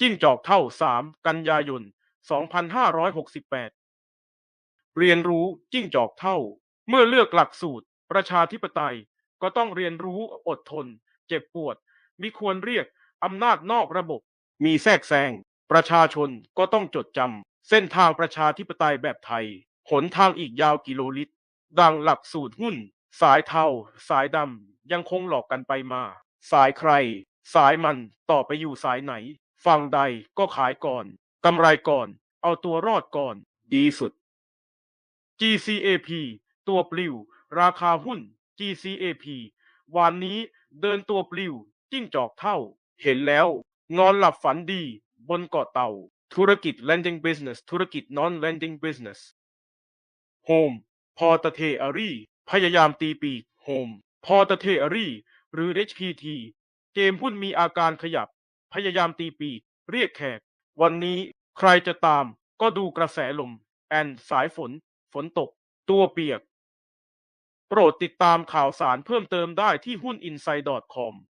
จิ้งจอกเท่า3กันยายน 2568 เรียนรู้จิ้งจอกเท่า เมื่อเลือกหลักสูตร ประชาธิปไตยก็ต้องเรียนรู้อดทน เจ็บปวด มิควรเรียกอำนาจนอกระบบ มีแทรกแซง ประชาชนก็ต้องจดจำเส้นทางประชาธิปไตยแบบไทย หนทางอีกยาวกิโลลิตร ดังหลักสูตรหุ้น สายเทาสายดำยังคงหลอกกันไปมา สายใคร สายมันต่อไปอยู่สายไหน ฝั่งใดก็ขายก่อนกำไรก่อน เอาตัวรอดก่อน ดีสุด GCAP ตัวปลิว ราคาหุ้น GCAP วันนี้เดินตัวปลิว จิ้งจอกเท่า เห็นแล้ว นอนหลับฝันดี บนเกาะเต่า ธุรกิจ lending business ธุรกิจ non lending business Home พอตะเทอารีพยายามตีปีก Home พอตะเทอารีหรือ HPT เกมหุ้นมีอาการขยับ พยายามตีปีกเรียกแขก วันนี้ใครจะตามก็ดูกระแสลม แอนสายฝน ฝนตก ตัวเปียก โปรดติดตามข่าวสารเพิ่มเติมได้ที่หุ้น inside com